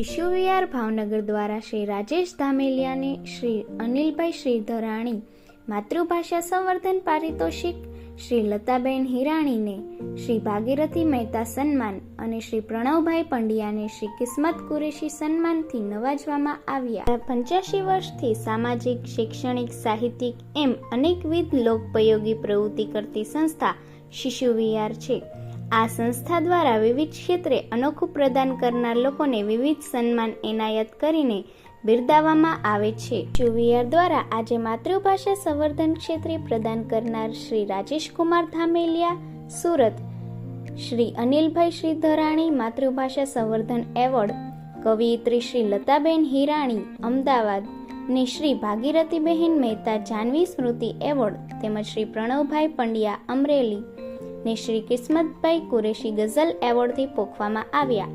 શિશુ વિહાર ભાવનગર દ્વારા શ્રી રાજેશ ધામેલિયાને શ્રી અનિલભાઈ શ્રીધરાણી માતૃભાષા સંવર્ધન પારિતોષિક, શ્રી લતાબેન હિરાણીને, શ્રી ભાગીરથી મહેતા સન્માન અને શ્રી પ્રણવભાઈ પંડ્યાને શ્રી કિસ્મત કુરેશી સન્માનથી નવાજવામાં આવ્યા. પંચ્યાસી વર્ષથી સામાજિક, શૈક્ષણિક, સાહિત્યિક એમ અનેકવિધ લોકપયોગી પ્રવૃત્તિ કરતી સંસ્થા શિશુ વિહાર છે. આ સંસ્થા દ્વારા વિવિધ ક્ષેત્રે અનોખું પ્રદાન કરનાર લોકોને વિવિધ સન્માન એનાયત કરીને બિરદાવવામાં આવે છે. ચુવિયાર દ્વારા આજે માતૃભાષા સંવર્ધન ક્ષેત્રે પ્રદાન કરનાર શ્રી રાજેશકુમાર ધામેલિયા, સુરત, શ્રી અનિલભાઈ શ્રીધરાણી માતૃભાષા સંવર્ધન એવોર્ડ, કવિયત્રી શ્રી લતાબેન હિરાણી, અમદાવાદ, ને શ્રી ભાગીરથીબહેન મહેતા જાનવી સ્મૃતિ એવોર્ડ તેમજ શ્રી પ્રણવભાઈ પંડ્યા અમરેલી ને શ્રી કિસ્મતભાઈ કુરેશી ગઝલ એવોર્ડથી પોખવામાં આવ્યા.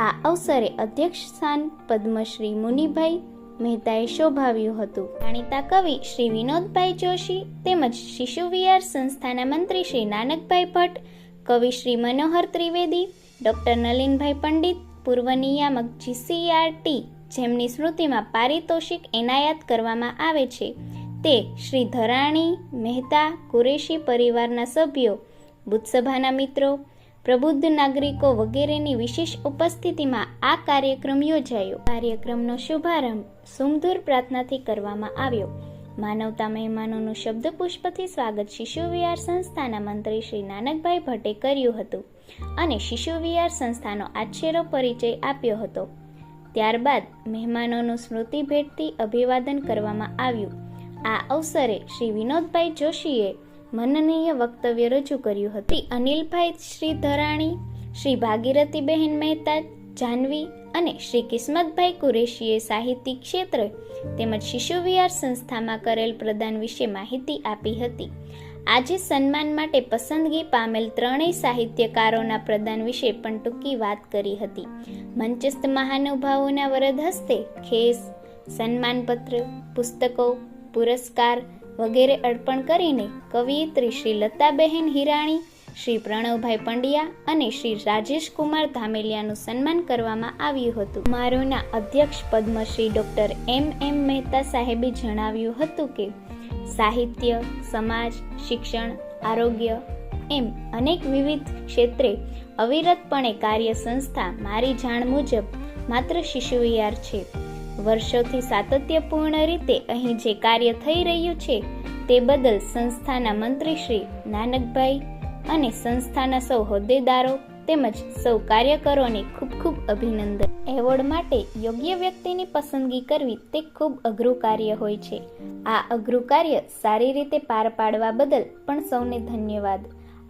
આ અવસરે અધ્યક્ષ સ્થાન પદ્મશ્રી મુનિભાઈ મહેતાએ શોભાવ્યું હતું. જાણીતા કવિ શ્રી વિનોદભાઈ જોશી તેમજ શિશુ વિહાર સંસ્થાના મંત્રી શ્રી નાનકભાઈ ભટ્ટ, કવિ શ્રી મનોહર ત્રિવેદી, ડોક્ટર નલિનભાઈ પંડિત, પૂર્વ નિયામક જીસીઆરટી જેમની સ્મૃતિમાં પારિતોષિક એનાયત કરવામાં આવે છે. તે શ્રી ધરાણી, મહેતા, કુરેશી પરિવારના સભ્યો બુદ્ધસભાના મિત્રો, પ્રબુદ્ધ નાગરિકો વગેરેની વિશેષ ઉપસ્થિતિમાં આ કાર્યક્રમ યોજાયો. કાર્યક્રમનો શુભારંભ સુમધુર પ્રાર્થનાથી કરવામાં આવ્યો. માનવતા મહેમાનોનું શબ્દ પુષ્પથી સ્વાગત શિશુ વિહાર સંસ્થાના મંત્રી શ્રી નાનકભાઈ ભટ્ટે કર્યું હતું અને શિશુ વિહાર સંસ્થાનો આછેરો પરિચય આપ્યો હતો. ત્યારબાદ મહેમાનોનું સ્મૃતિ ભેટથી અભિવાદન કરવામાં આવ્યું. આ અવસરે શ્રી વિનોદભાઈ જોશીએ મનનીય વક્તવ્ય રજૂ કર્યું હતું. અનિલભાઈ શ્રી ધરાણી, શ્રી ભાગીરથીબહેન મહેતા, જાનવી અને શ્રી કિસ્મતભાઈ કુરેશીએ સાહિત્યિક ક્ષેત્રે તેમજ શિશુ વિહાર સંસ્થામાં કરેલ પ્રદાન વિશે માહિતી આપી હતી. આજે સન્માન માટે પસંદગી પામેલ ત્રણેય સાહિત્યકારોના પ્રદાન વિશે પણ ટૂંકી વાત કરી હતી. મંચસ્થ મહાનુભાવોના વરદ હસ્તે ખેસ, સન્માનપત્ર, પુસ્તકો, પુરસ્કાર વગેરે અર્પણ કરીને કવિયત્રી શ્રી લતાબહેન હિરાણી, શ્રી પ્રણવભાઈ પંડ્યા અને શ્રી રાજેશ કુમાર ધામેલિયાનું સન્માન કરવામાં આવ્યું હતું. મારોના અધ્યક્ષ Padmashri doctor M M Mehta સાહેબે જણાવ્યું હતું કે, સાહિત્ય, સમાજ, શિક્ષણ, આરોગ્ય એમ અનેક વિવિધ ક્ષેત્રે અવિરતપણે કાર્ય સંસ્થા મારી જાણ મુજબ માત્ર શિશુ વિહાર છે. વર્ષોથી સાતત્યપૂર્ણ રીતે અહીં જે કાર્ય થઈ રહ્યું છે, તે બદલ સંસ્થાના મંત્રી શ્રી નાનકભાઈ અને સંસ્થાના સૌ હોદ્દેદારો તેમજ સૌ કાર્યકરોને ખૂબ ખૂબ અભિનંદન. એવોર્ડ માટે યોગ્ય વ્યક્તિની પસંદગી કરવી તે ખૂબ અઘરું કાર્ય હોય છે. આ અઘરું કાર્ય સારી રીતે પાર પાડવા બદલ પણ સૌને ધન્યવાદ.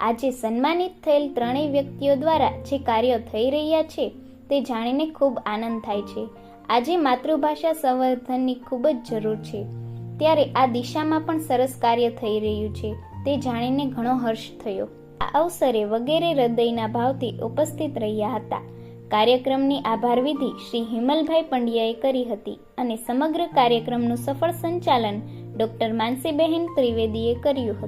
આજે સન્માનિત થયેલ ત્રણેય વ્યક્તિઓ દ્વારા જે કાર્યો થઈ રહ્યા છે, તે જાણીને ખૂબ આનંદ થાય છે. આજે માતૃભાષા સંવર્ધનની ખૂબ જ જરૂર છે. ત્યારે આ દિશામાં પણ સરસ કાર્ય થઈ રહ્યું છે. તે જાણીને ઘણો હર્ષ થયો. આ અવસરે વગેરે હૃદયના ભાવથી ઉપસ્થિત રહ્યા હતા. કાર્યક્રમની આભાર વિધિ શ્રી હિમલભાઈ પંડ્યાએ કરી હતી અને સમગ્ર કાર્યક્રમનું સફળ સંચાલન ડોક્ટર માનસીબહેન ત્રિવેદીએ કર્યું હતું.